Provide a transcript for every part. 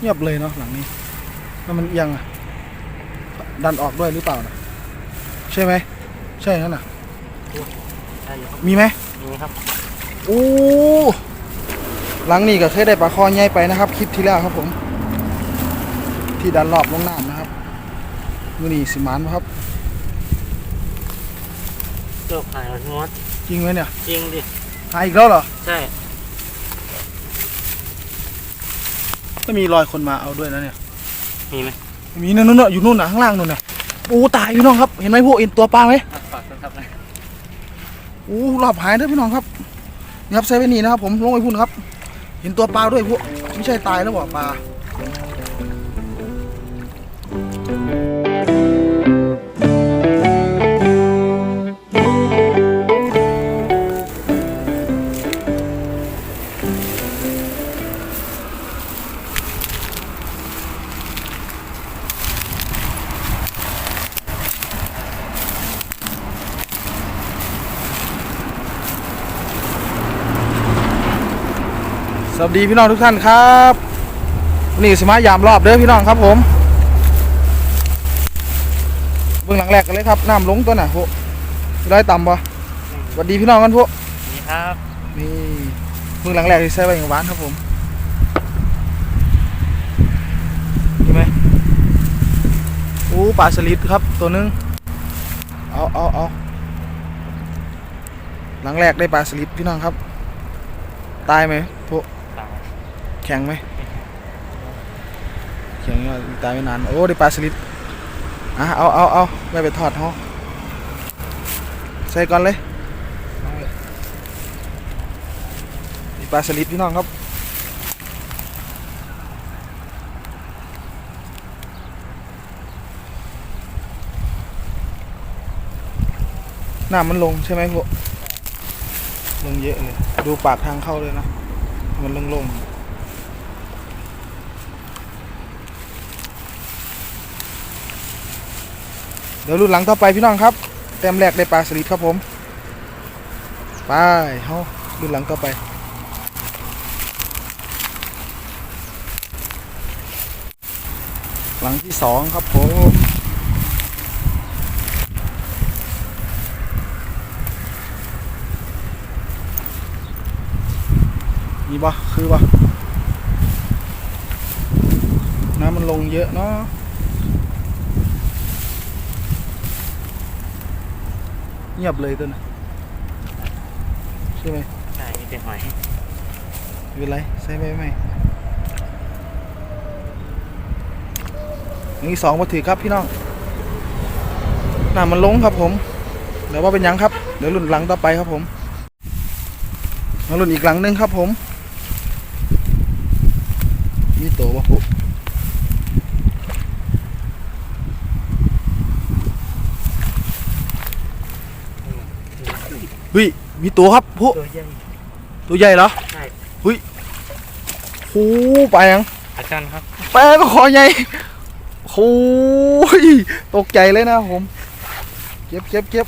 เงียบเลยเนาะหลังนี้แล้วมันเอียงอะดันออกด้วยหรือเปล่านะใช่ไหม ใช่นั่นน่ะ ใช่ครับมีไหม นี่ครับโอ้หลังนี้ก็เคยได้ปลาคอใหญ่ไปนะครับ คลิปที่แล้วครับผม ที่ดันรอบลงน้ำนะครับมือนี้สิหมานบ่ครับเกือบหายแล้วงดจริงไหมเนี่ยจริงดิหายอีกแล้วเหรอ ใช่ ก็มีรอยคนมาเอาด้วยนะเนี่ย มีไหมมีนั่นนู่นน่ะอยู่นู่นน่ะข้างล่างนู่นน่ะโอ้ตายพี่น้องครับ เห็นไหมพวกเอ็นตัวปลาไหมฝากครับนะโอ้รอบหายเด้อพี่น้องครับนี่ครับไซเว่นนี่นะครับผมลงไปพุ่นครับ เห็นตัวปลาด้วยพวกไม่ใช่ตายแล้วบอกปลา สวัสดีพี่น้องทุกท่านครับวันนี่สมายามรอบเด้อพี่น้องครับผมเบื้องหลังแรกกันเลยครับน้ำลงตัวน่ะพวกได้ต่ำปะสวัสดีพี่น้องกันพวกนี่ครับนี่เบื้องหลังแรกที่ใส่ไว้อย่างหวานครับผมเห็นไหมโอ้ปลาสลิดครับตัวหนึงเอาเอาเอาหลังแรกได้ปลาสลิดพี่น้องครับ ตายไหมพวกตายแข็งไหมแข็งก็ตายไม่นาน โอ้ได้ปลาสลิดอะเอาเอาเอาไม่ไปทอดเขาใส่ก่อนเลยมีปลาสลิดพี่น้องครับน้ำมันลงใช่ไหมพวกลงเยอะเลย ดูปากทางเข้าเลยนะ มันลงๆ ดี๋ยวรุ่นหลังต่อไปพี่น้องครับแต้มแรกได้ปลาสลิดครับผมไปเฮารุ่นหลังต่อไปหลังที่สองครับผมนี่คือปะน้ำมันลงเยอะเนาะ เงียบเลยตัวน่ะใช่ไหมใช่มีแต่หอยไม่เป็นไรใส่ไปไหมนี่สองมาถือครับพี่น้องน้ำมันลงครับผมเดี๋ยวว่าเป็นหยังครับ เดี๋ยวรุ่นหลังต่อไปครับผมมารุ่นอีกหลังหนึงครับผม มีโตวะปุ๊ เฮ้ยมีตัวครับปุ๊ตัวใหญ่ตัวใหญ่เหรอใช่โอ้ไปยังอาจารย์ครับไปก็คอใหญ่โอ้ยตกใจเลยนะผมเก็บเก็บเก็บ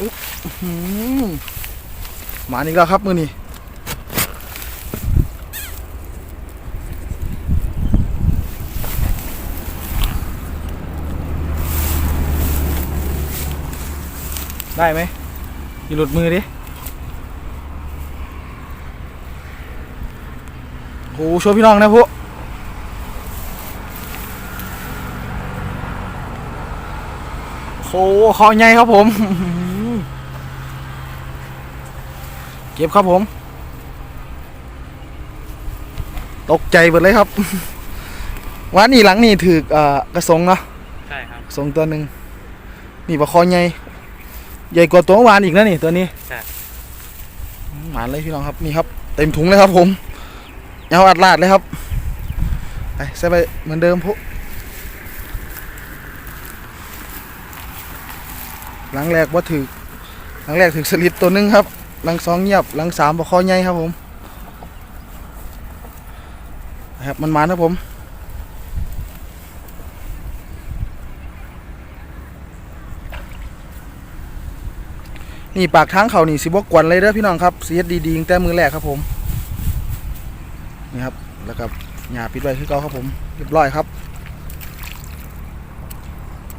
อุ๊บอื้อหือมาอีกแล้วครับมือนี้ ได้ไหมอย่าหลุดมือดิโอ้โหช่วยพี่น้องนะพวกโอ้โหคอใหญ่ครับผม เก็บครับผม ตกใจหมดเลยครับวันนี้หลังนี่ถือเอ่อกระสงเนาะใช่ครับกระสงตัวหนึ่งนี่ปลาคอใหญ่ ใหญ่กว่าตัวเมื่อวานอีกนะนี่ตัวนี้ใช่อืมหมานเลยพี่น้องครับนี่ครับ เต็มถุงเลยครับ ผมเอาอัดลาดเลยครับไปใส่ไปเหมือนเดิมพวกหลังแรกว่าถือหลังแรกถือสลิดตัวหนึงครับ หลังสองเงียบ หลังสามปลาคอใหญ่ครับผมนะครับมันมาครับผม นี่ปากทางเขานี่สิบกวนเลยเด้อพี่น้องครับเสียดีดีๆตั้งแต่มือแรกครับผมนี่ครับแล้วก็หญ้าปิดไว้คือเก่าครับผมเรียบร้อยครับ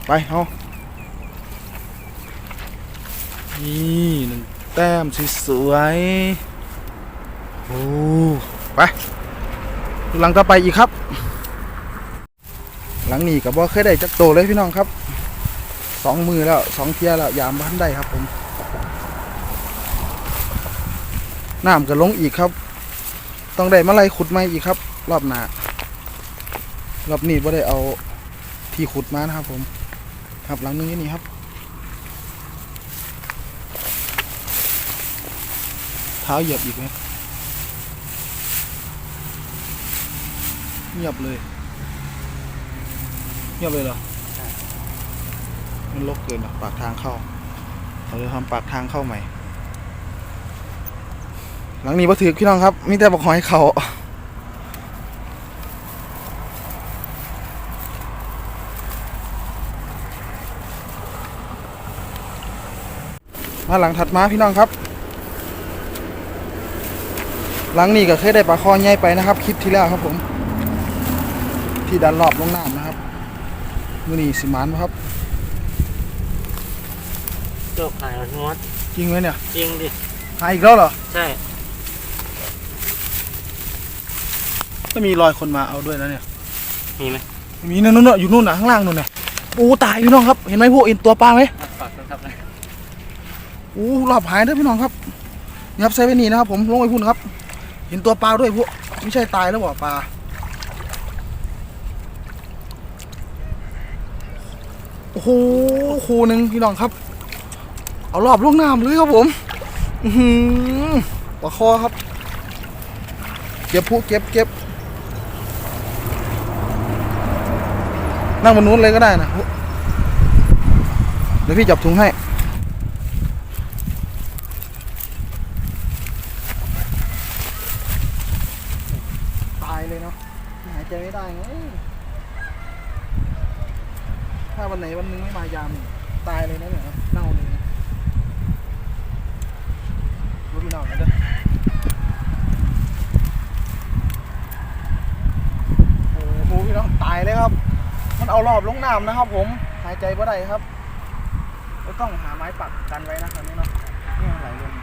ไปเอานี่หนึ่งแต้มสวยโอ้ไปหลังต่อไปอีกครับ หลังนี้กับว่าเคยได้จักโตเลยพี่น้องครับสองมือแล้วสองเทียแล้วยามบ้านได้ครับผม น้ำก็ลงอีกครับ ต้องได้มาไล่ขุดไม้อีกครับ รอบหน้ารอบนี้ว่าได้เอาที่ขุดมานะครับ ผม ครับหลังนึงนี่ครับเท้าเหยียบอีกไหมเงียบเลยเงียบเลยเหรอมันลกเกินอะปากทางเข้าเราจะทำปากทางเข้าใหม่ หลังนี้บ่ถือพี่น้องครับมีแต่บอกหอยเขามาหลังถัดมาพี่น้องครับ หลังนี้ก็เคยได้ปลาคอใหญ่ไปนะครับ คลิปที่แล้วครับผม ที่ดันรอบลงน้ำนะครับมือนี้สิหมานบ่ครับโจกหายงดจริงไหมเนี่ย จริงดิหายอีกแล้วเหรอ ใช่ ก็มีรอยคนมาเอาด้วยนะเนี่ย มีไหมมีนั่นนู่นๆอยู่นู่นนะข้างล่างนู่นน่ะโอ้ตายพี่น้องครับ เห็นไหมพวกเอ็นตัวปลาไหมฝากนะครับนะโอ้หลับหายเด้อพี่น้องครับนี่ครับไซเว่นนี่นะครับผมลงไปพุ่นครับ เห็นตัวปลาด้วยพวกไม่ใช่ตายแล้วบ่ปลาโอ้โหคูหนึ่งพี่น้องครับ เอารอบลงน้ำเลยครับผมอือหือปลาคอครับ เก็บผู้เก็บเก็บ นั่งบนนู้นเลยก็ได้นะ เดี๋ยวพี่จับถุงให้ ตายเลยเนาะหายใจไม่ได้ถ้าวันไหนวันหนึงไม่มายาม ตายเลยนะเนี่ยเน่าเลยรู้พี่น้องกันเด้อโอ้โหพี่น้องตายเลยครับ เอารอบลงน้ำนะครับผมหายใจไม่ได้ครับก็ต้องหาไม้ปักกันไว้นะครับนี่เนาะนี่มันไหลลง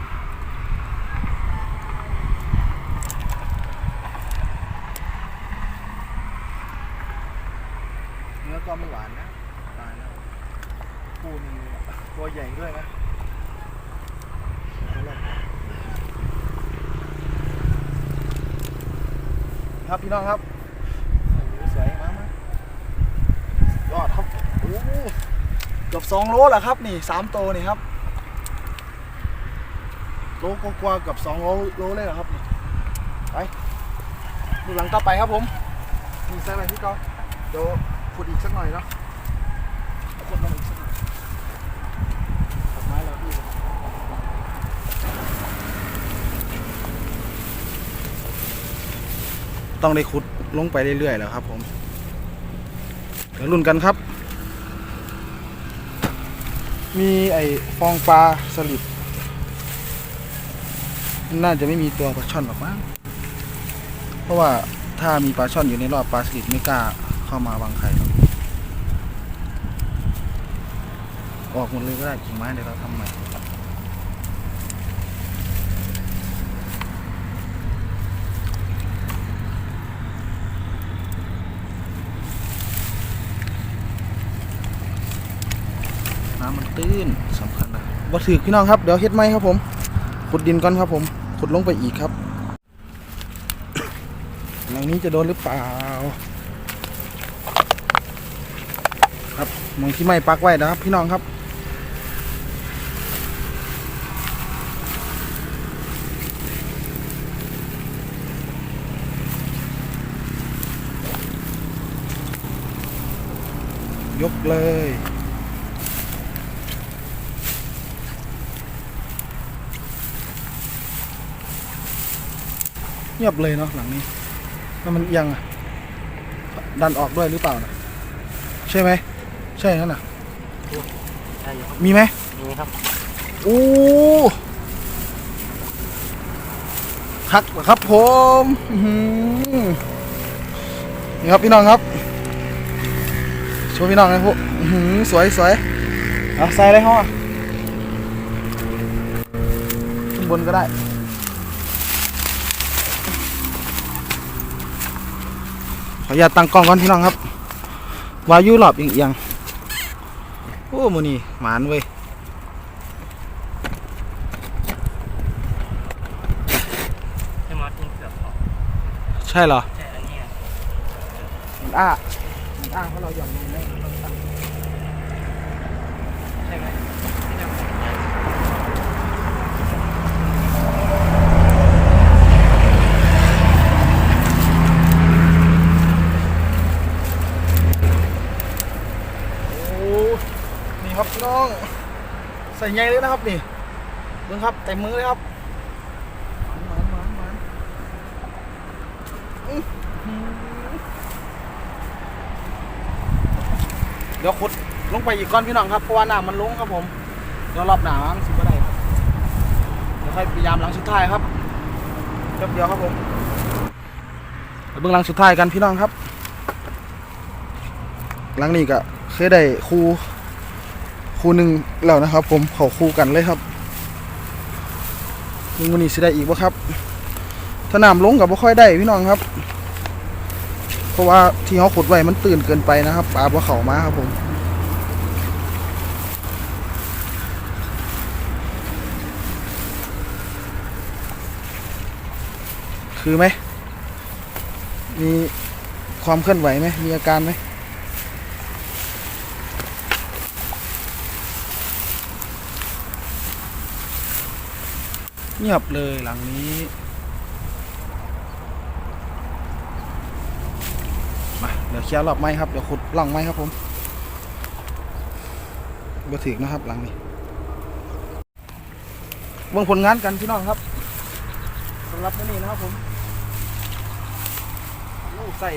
เนื้อก็ไม่หวานนะตายแล้วปูนี่ตัวใหญ่ด้วยนะครับพี่น้องครับโอ้โหสวยมากมากยอดครับโอ้โหเกือบสองโลแหละครับนี่สามโตวนี่ครับโลกว่าๆเกือบสองโลโลเลยเหรอครับนี่ไปดูหลังต่อไปครับผมมีใส่อะไรพี่เกาเดี๋ยวขุดอีกสักหน่อยเนาะเอาขุดลงอีกสักหน่อยตัดไม้แล้วพี่ต้องได้ขุดลงไปเรื่อยๆแล้วครับผมเดี๋ยวลุ้นกันครับ มีไอ้ฟองปลาสลิดน่าจะไม่มีตัวปลาช่อนหรอกมั้งเพราะว่าถ้ามีปลาช่อนอยู่ในรอบปลาสลิดไม่กล้าเข้ามาวางไข่หรอกออกหมดเลยก็ได้กิ่งไม้เดี๋ยวเราทำใหม่น้ำมันตื้นสำคั ญนะวัตถุพี่น้องครับเดี๋ยวเฮ็ดไหมครับผมขุดดินก่อนครับผมขุดลงไปอีกครับหลังนี้จะโดนหรือเปล่า ครับมองที่ไม่ปักไว้นะครับ พี่น้องครับยกเลย งียบเลยเนาะหลังนี้แล้วมันเอียงอะดันออกด้วยหรือเปล่านะใช่ไหมใช่นั่นน่ะใช่อยู่ครับมีไหม มีครับโอ้ใครคักเหรอครับผมอื้อหือนี่ครับพี่น้องครับโชว์พี่น้องเลยพวกอื้อหือสวยสวยเอาใส่เลยห้อขึ้นบนก็ได้ ขออนุญาตตั้งกล้องก่อนพี่น้องครับวายุหลอบเอียงๆโอ้มือนี่หมานเว้ยให้มอสกินเกือบพอใช่เหรอแต่อันเนี้ยมันอ้ามันอ้าเพราะเราหย่อนลงได้ใช่ไหม โอ้นี่ครับพี่น้อง ใส่ใหญ่เลยนะครับนี่เบิ่งครับเต็มมือเลยครับหมานหมานหมานอื้อหือเดี๋ยวขุดลงไปอีกก้อนพี่น้องครับเพราะว่าน้ำมันลงครับผมเดี๋ยวรอบหนามันสิบ่ได้เดี๋ยวค่อยพยายามหลังสุดท้ายครับแป๊บเดียวครับผมเดี๋ยวเบิ่งหลังสุดท้ายกันพี่น้องครับ หลังนี้ก็เคยได้ครู ครูหนึ่งแล้วนะครับ ผมเขาคู่กันเลยครับมึงวันนี้สิได้อีกบ่ครับถ้าน้ำลงกับบ่ค่อยได้พี่น้องครับ เพราะว่าที่เขาขุดไว้มันตื่นเกินไปนะครับปลาบ่เข่ามาครับผมคือไหม มีความเคลื่อนไหวไหม มีอาการไหม เงียบเลยหลังนี้มาเดี๋ยวเคลียร์รอบไม้ครับ เดี๋ยวขุดล่องไม้ครับผมบ่ถึกนะครับหลังนี้เบิ่งผลงานกันพี่น้องครับสำหรับนี้นะครับผมโอ้ใส่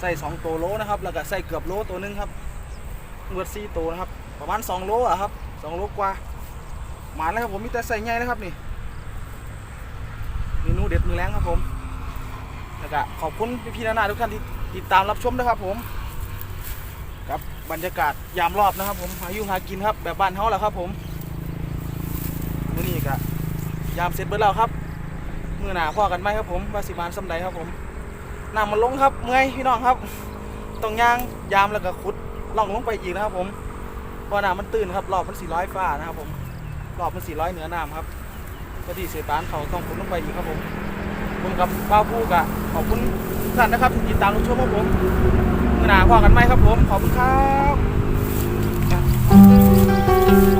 ใส่สองตัวโลนะครับ แล้วก็ใส่เกือบโลตัวหนึงครับเวือดสี่ตัวนะครับ ประมาณสองโลอะครับสองโลกว่า มาแล้วครับผมมีแต่ใส่ใหญ่นะครับนี่เมนูเด็ดมือแรงครับผมแล้วก็ขอบคุณพี่ๆนานาทุกท่านที่ติดตามรับชมนะครับผมกับบรรยากาศยามรอบนะครับ ผมหาอยู่หากินครับแบบบ้านเฮาแหละครับ ผมมื้อนี้ก็ยามเสร็จเบิดแล้วครับมื้อหน้าพ่อกันไหมครับ ผมว่าสิมานสำใดครับผมน้ำมันลงครับเมื่อยพี่น้องครับต้องย่างยามแล้วก็ขุดล่องลงไปอีกนะครับ ผมเพราะน้ำมันตื้นครับรอบมันสีร้อยฟ้านะครับผม รอบมันสี่ร้อยเหนือน้ำครับก็ที่เสีานเขาต้องผมลงไปอีกครับผมผมกับป้าผู้กะขอบคุณทุกท่านนะครับที่ติดตามรับชมงผมหนาพอกันไหมครับผมขอบคุณครับ